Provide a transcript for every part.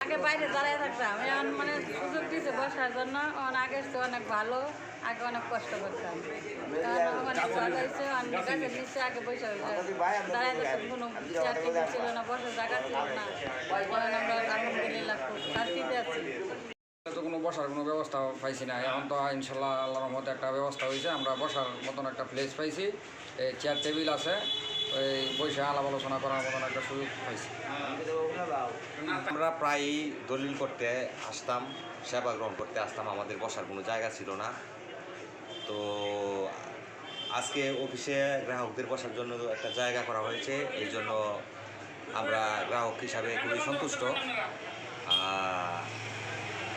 আগে বাইরে দাঁড়িয়ে থাকতাম। এখন মানে সুযোগ দিয়েছে বসার জন্য। আগের অনেক ভালো, আগে অনেক কষ্ট করতাম। অনেক ভালো নিচে আগে বসে দাঁড়িয়ে থাকতাম। কোনো চেয়ার টেবিল ছিল না, বসার জায়গা ছিল না। এখন আমরা তো কোনো বসার কোনো ব্যবস্থা পাইছি না। এখন তো ইনশাল্লাহ আল্লাহর মধ্যে একটা ব্যবস্থা হয়েছে আমরা বসার মতন একটা প্লেস পাইছি। চেয়ার টেবিল আছে। ওই বসে আলাপ আলোচনা করার মতন একটা সুযোগ পাইছি। আমরা প্রায়ই দলিল করতে আসতাম, সেবা গ্রহণ করতে আসতাম, আমাদের বসার কোনো জায়গা ছিল না। তো আজকে অফিসে গ্রাহকদের বসার জন্য একটা জায়গা করা হয়েছে, এই জন্য আমরা গ্রাহক হিসাবে খুবই সন্তুষ্ট।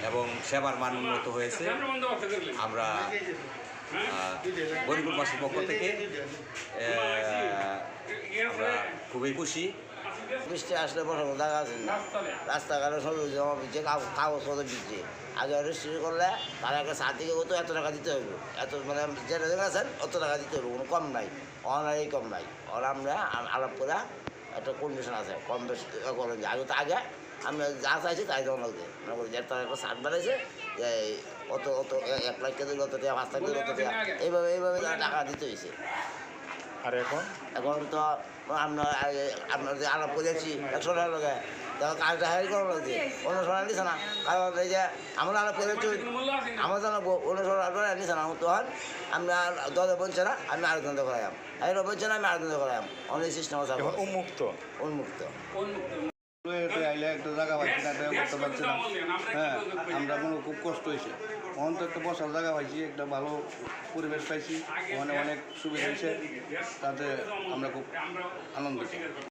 এবং সেবার মান উন্নত হয়েছে। আমরা গরিবুল বাসীর পক্ষ থেকে খুবই খুশি। বৃষ্টি আসলে বসার জায়গা আছে। না রাস্তাঘাটে সব জমা দিচ্ছে কাগজ পত্র দিচ্ছে আগে রেজিস্ট্রি করলে তার একটা দিকে কত এত টাকা দিতে হবে এত মানে যেটা আছেন, অত টাকা দিতে হবে কোনো কম নাই। অনারই কম নাই। আর আমরা আলাপ করে একটা কন্ডিশন আছে, কম বেশি করেন আগে তো আগে আমরা যা চাইছি তাই দেওয়া লাগবে। মনে করি যে তার একটা সাত বাড়াইছে যে অত অত এক লাখ কেজি অত টাকা, পাঁচ লাখ কেজি অত টাকা, এইভাবে এইভাবে টাকা দিতে হয়েছে আর এখন? এখন তো আমরা আপনার যে আলাপ করেছি একশো টাকা লোকে তাহলে কাজটা হাই করা লাগছে অনুসরণ নিছে না। কারণ এই যে আমরা আলাপ করেছি আমাদের অনুসরণ করে নিছে না। তখন আমরা দলে বলছে না আমি আরেকজন করাইম এরা বলছে না আমি আরেকজন করাইম অনেক সিস্টেম আছে উন্মুক্ত? উন্মুক্ত। আইলে একটা জায়গা পাইছি না করতে পারছি না হ্যাঁ আমরা কোনো খুব কষ্ট হয়েছে। অন্ত একটা বসার জায়গা পাইছি একটা ভালো পরিবেশ পাইছি ওখানে অনেক সুবিধা হয়েছে তাতে আমরা খুব আনন্দিত।